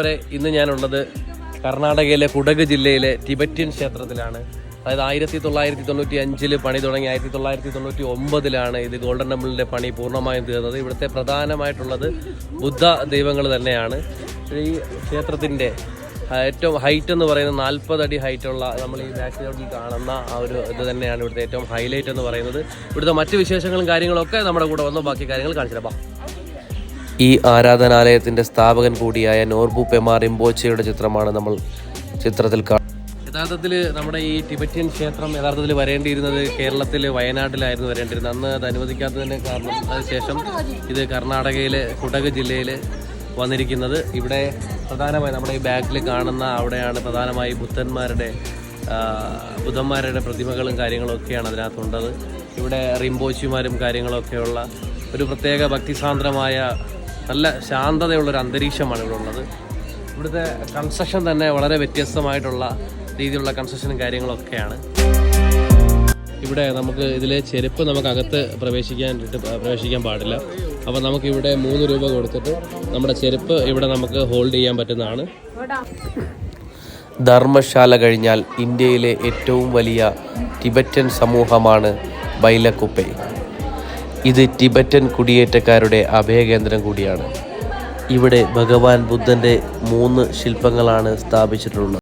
വരെ ഇന്ന് ഞാനുള്ളത് കർണാടകയിലെ കുടക് ജില്ലയിലെ ടിബറ്റ്യൻ ക്ഷേത്രത്തിലാണ്. അതായത് ആയിരത്തി തൊള്ളായിരത്തി തൊണ്ണൂറ്റി അഞ്ചിൽ പണി തുടങ്ങി ആയിരത്തി തൊള്ളായിരത്തി തൊണ്ണൂറ്റി ഒമ്പതിലാണ് ഇത് ഗോൾഡൻ ടെമ്പിളിന്റെ പണി പൂർണമായും തീർന്നത്. ഇവിടുത്തെ പ്രധാനമായിട്ടുള്ളത് ബുദ്ധ ദൈവങ്ങൾ തന്നെയാണ്. ഈ ക്ഷേത്രത്തിന്റെ ഏറ്റവും ഹൈറ്റ് എന്ന് പറയുന്നത് നാൽപ്പത് അടി ഹൈറ്റുള്ള നമ്മൾ ഈ ബാക്ക്ഗ്രൗണ്ടിൽ കാണുന്ന ആ ഒരു ഇത് തന്നെയാണ് ഇവിടുത്തെ ഏറ്റവും ഹൈലൈറ്റ് എന്ന് പറയുന്നത്. ഇവിടുത്തെ മറ്റ് വിശേഷങ്ങളും കാര്യങ്ങളൊക്കെ നമ്മുടെ കൂടെ വന്നു. ബാക്കി കാര്യങ്ങൾ കാണിച്ചു തരാം. ബാ. ഈ ആരാധനാലയത്തിന്റെ സ്ഥാപകൻ കൂടിയായ നോർബു പെമാർ ഇമ്പോച്ചയുടെ ചിത്രമാണ് നമ്മൾ ചിത്രത്തിൽ കാണുന്നത് യഥാർത്ഥത്തിൽ നമ്മുടെ ഈ ടിബറ്റ്യൻ ക്ഷേത്രം യഥാർത്ഥത്തിൽ വരേണ്ടിയിരുന്നത് കേരളത്തിൽ വയനാട്ടിലായിരുന്നു വരേണ്ടിയിരുന്നത്. അന്ന് അത് അനുവദിക്കാത്തതിന് കാരണം അതിനുശേഷം ഇത് കർണാടകയിലെ കുടക് ജില്ലയിൽ വന്നിരിക്കുന്നത്. ഇവിടെ പ്രധാനമായി നമ്മുടെ ഈ ബാക്കിൽ കാണുന്ന അവിടെയാണ് പ്രധാനമായി ബുദ്ധന്മാരുടെ ബുദ്ധന്മാരുടെ പ്രതിമകളും കാര്യങ്ങളൊക്കെയാണ് ഒക്കെയാണ് അതിനകത്തുള്ളത്. ഇവിടെ റിംബോച്ചിമാരും കാര്യങ്ങളൊക്കെയുള്ള ഒരു പ്രത്യേക ഭക്തിസാന്ദ്രമായ നല്ല ശാന്തതയുള്ള ഒരു അന്തരീക്ഷമാണ് ഇവിടെ ഉള്ളത്. ഇവിടുത്തെ കൺസ്ട്രക്ഷൻ തന്നെ വളരെ വ്യത്യസ്തമായിട്ടുള്ള രീതിയിലുള്ള കൺസ്ട്രക്ഷനും കാര്യങ്ങളൊക്കെയാണ്. ഇവിടെ നമുക്ക് ഇതിലെ ചെരുപ്പ് നമുക്ക് അകത്ത് പ്രവേശിക്കാൻ പ്രവേശിക്കാൻ പാടില്ല. അപ്പോൾ നമുക്കിവിടെ മൂന്ന് രൂപ കൊടുത്തിട്ട് നമ്മുടെ ചെരുപ്പ് ഇവിടെ നമുക്ക് ഹോൾഡ് ചെയ്യാൻ പറ്റുന്നതാണ്. ധർമ്മശാല കഴിഞ്ഞാൽ ഇന്ത്യയിലെ ഏറ്റവും വലിയ ടിബറ്റൻ സമൂഹമാണ് ബൈലക്കുപ്പെ. ഇത് ടിബറ്റൻ കുടിയേറ്റക്കാരുടെ അഭയകേന്ദ്രം കൂടിയാണ്. ഇവിടെ ഭഗവാൻ ബുദ്ധന്റെ മൂന്ന് ശില്പങ്ങളാണ് സ്ഥാപിച്ചിട്ടുള്ളത്.